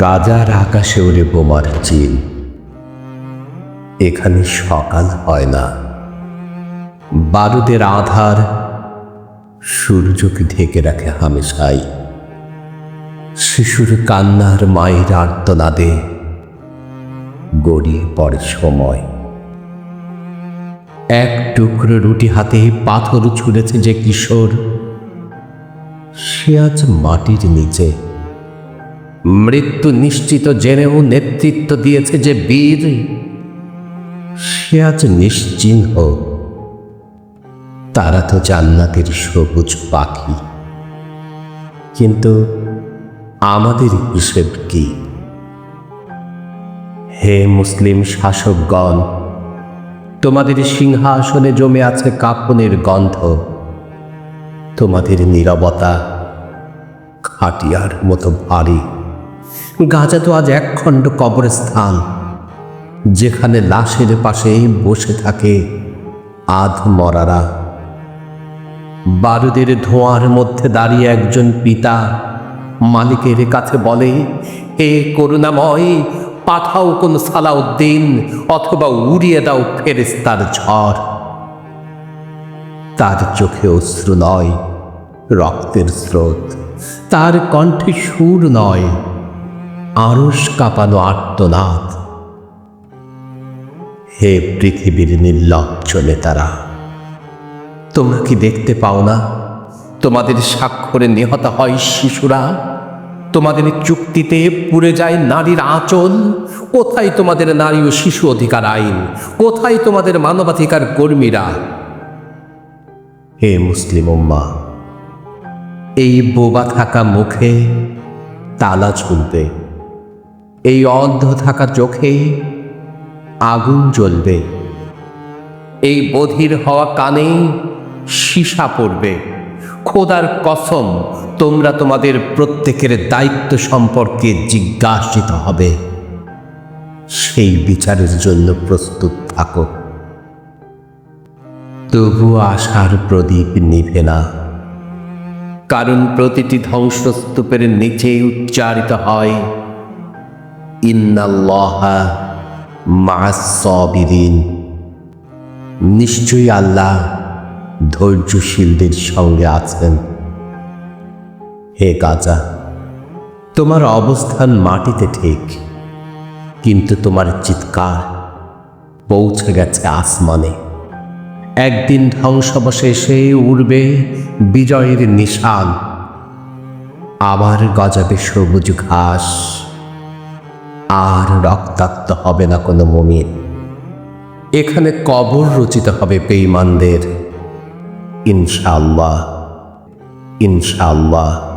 গাজার আকাশে ওরে বোমার চিল এখানে সকাল হয় না। বারুদের আধার সূর্যকে ঢেকে রাখে হামেশাই। শিশুর কান্নার মায়ের আর্তনাদে গড়িয়ে পড়ে সময়। এক টুকরো রুটি হাতে পাথর ছুঁড়েছে যে কিশোর, সে আজ মাটির নিচে। মৃত্যু নিশ্চিত জেনেও নেতৃত্ব দিয়েছে যে বীর সে আজ নিশ্চিহ্ন। তারা তো জান্নাতের সবুজ পাখি। কিন্তু আমাদের হিসেব কি? হে মুসলিম শাসকগণ, তোমাদের সিংহাসনে জমে আছে কাপনের গন্ধ। তোমাদের নীরবতা খাটিয়ার মতো ভারী। গাজা তো আজ একখণ্ড কবরস্থান। যেখানে লাশের পাশে বসে থাকে আধ মরারা। বারুদের ধোঁয়ার মধ্যে দাঁড়িয়ে একজন পিতা মালিকের কাছে বলে, হে করুণাময়, পাঠাও কোন সালাউদ্দিন অথবা উড়িয়ে দাও ফেরেস্তার ঝড়। তার চোখে অশ্রু নয়, রক্তের স্রোত। তার কণ্ঠে সুর নয়। আড়স কাঁপানো আর্তনাদ। হে পৃথিবীর নির্লজ্জ নেতারা, তোমরা কি দেখতে পাও না? তোমাদের স্বাক্ষরে নিহত হয় শিশুরা। তোমাদের চুক্তিতে পুড়ে যায় নারীর আঁচল। কোথায় তোমাদের নারী ও শিশু অধিকার আইন? কোথায় তোমাদের মানবাধিকার কর্মীরা? হে মুসলিম উম্মা, এই বোবা থাকা মুখে তালা ঝুলবে। এই অন্ধ থাকা চোখে আগুন জ্বলবে। এই বধির হওয়া কানে সীসা পড়বে। খোদার কসম, তোমরা তোমাদের প্রত্যেকের দায়িত্ব সম্পর্কে জিজ্ঞাসিত হবে। সেই বিচারের জন্য প্রস্তুত থাকো। তবু আশার প্রদীপ নিভে না। কারণ প্রতিটি ধ্বংসস্তূপের নিচে উচ্চারিত হয় নিশ্চয়ই আল্লাহ ধৈর্যশীলদের সঙ্গে আছেন। হে গাজা, তোমার অবস্থান মাটিতে ঠিক, কিন্তু তোমার চিৎকার পৌঁছে গেছে আসমানে। একদিন ধ্বংসাবশেষে উড়বে বিজয়ের নিশান, আবার গজাবে সবুজ ঘাস। আর রক্তাক্ত হবে না কোনো মমিন। এখানে কবর রচিত হবে পেইমানদের ইনশাআল্লাহ ইনশাআল্লাহ।